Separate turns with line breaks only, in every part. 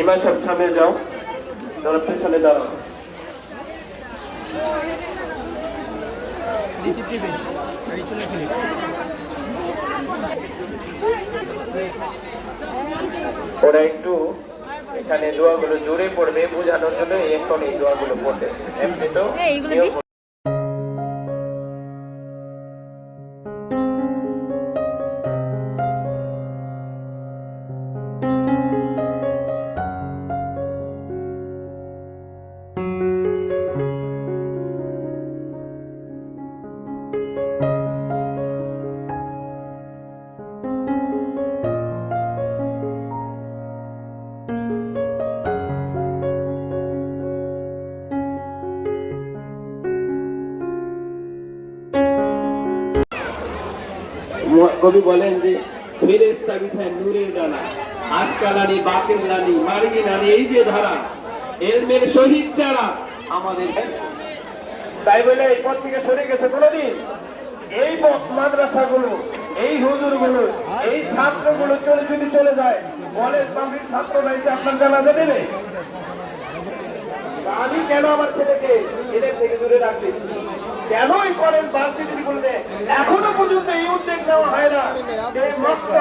ইমান সাহেব সামনে যাও তোরা পেছনে দাঁড়াও। ওরা একটু এখানে দোয়াগুলো জোরে পড়বে বোঝানোর জন্য এখন এই দোয়াগুলো পড়বে। এমনি তো কবি বলেন যে ফেরেস্তা বিষয় নূরের ডানা আজকালানি বাতিল লানি মার্গি লানি এই যে ধারা, এলমের শহীদ যারা আমাদের তাই বলে এই পথ থেকে সরে গেছে কোনোদিন। এই মাদ্রাসাগুলো, এই হুজুরগুলো, এই ছাত্রগুলো চলে যদি চলে যায় কলেজ পাবলিক ছাত্ররা এসে আপনার জানাজা দেবে আমি কেন আমার ছেলেকে এদের থেকে দূরে রাখছি কেনই করেন ভার্সিটি বলতে এখনও পর্যন্ত এই উদ্যোগ নেওয়া হয় না। যে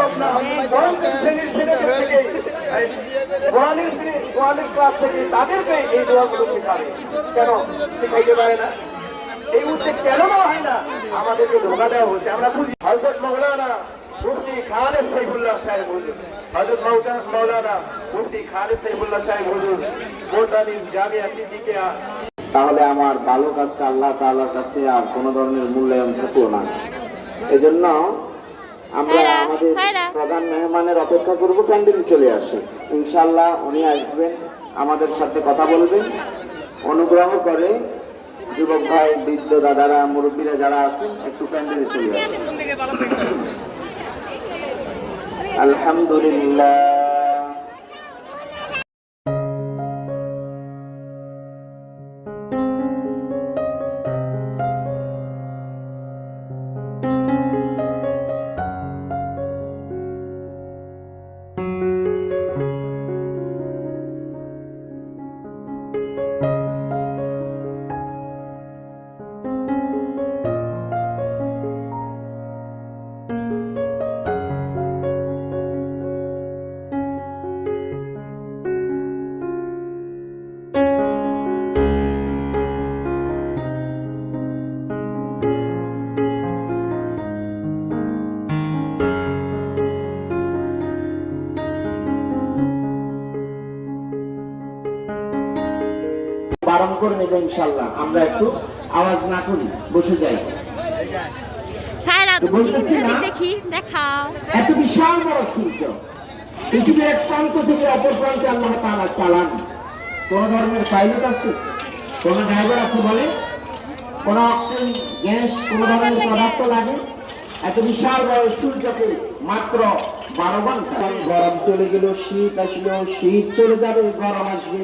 আপনার পঞ্চম শ্রেণির ছেলেদের থেকে এই গোয়ালির ক্লাস থেকে তাদেরকে এই দোয়াগুলো শেখাবে কেন? শেখাইতে পারে না। এই উদ্যোগ কেন নেওয়া হয় না? আমাদেরকে ধোকা দেওয়া হচ্ছে। আমরা বুঝি। হজরত মৌলানা মুফতি খালেদ সাইফুল্লাহ সাহেব হুজুর। হজরত মৌলানা মুফতি খালেদ সাইফুল্লাহ সাহেব হুজুর। মোদানি জামিয়া সিদ্দিকিয়া
তাহলে আমার ভালো কাজটা আল্লাহ তাআলার কাছে আর কোনো ধরনের মূল্যায়ন থাকল না। এজন্য আমরা আমাদের প্রধান মেহমানের অপেক্ষা করব প্যান্ডেলে চলে আসে। ইনশাল্লাহ উনি আসবেন আমাদের সাথে কথা বলবেন। অনুগ্রহ করে যুবক ভাই বৃদ্ধ দাদারা মুরব্বীরা যারা আছেন একটু প্যান্ডেলে চলে আসেন। আলহামদুলিল্লাহ। বারণ করে নেবে ইনশাল্লাহ আমরা একটু আওয়াজ না করি বসে যাই। এত বিশাল বড় সূর্য। পৃথিবীর এক প্রান্ত থেকে অপর প্রান্তে আল্লাহ তাআলা চালান। কোন ধরনের পাইলট আছে? কোন ড্রাইভার আছে বলে? কোন অক্সিজেন গ্যাস কোন ধরনের পদার্থ লাগে? এত বিশাল বড় সূর্যকে মাত্র বারো ঘণ্টা। গরম চলে গেল শীত আসলো শীত চলে যাবে গরম আসবে।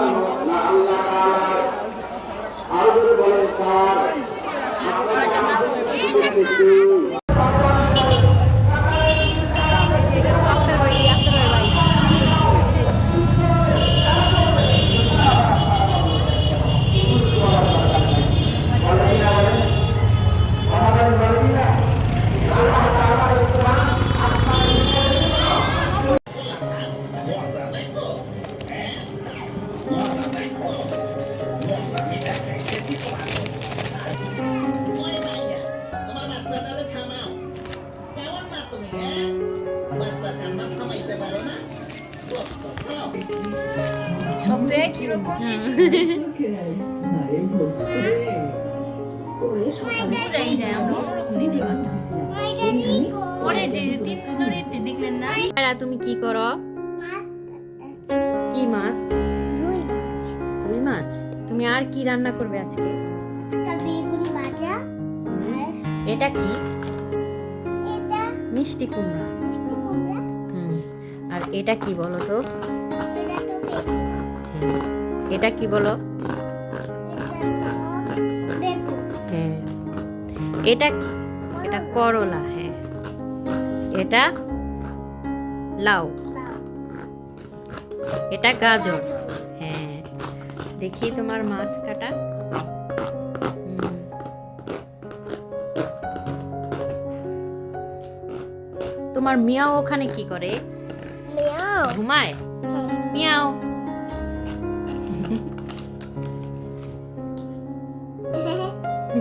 সবথেকে কীরকম? বুঝাই যায় আমরা অন্যরকম পরে যে যে তিন ধরে দেখলেন না? তুমি কি করো? কি মাছ? রুই মাছ। তুমি আর কি রান্না করবে আজকে? এটা কি? মিষ্টি কুমড়া। হুম। আর এটা কি বলো তো?
এটা
এটা কি বলো? হ্যাঁ। এটা কি? এটা করলা হ্যাঁ। এটা লাউ। এটা গাজর হ্যাঁ। দেখি তোমার মাছ কাটা। তোমার মিয়াও ওখানে কি করে? ঘুমায়? মিয়াও।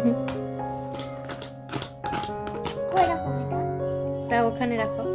ওটা? ওখানে রাখো।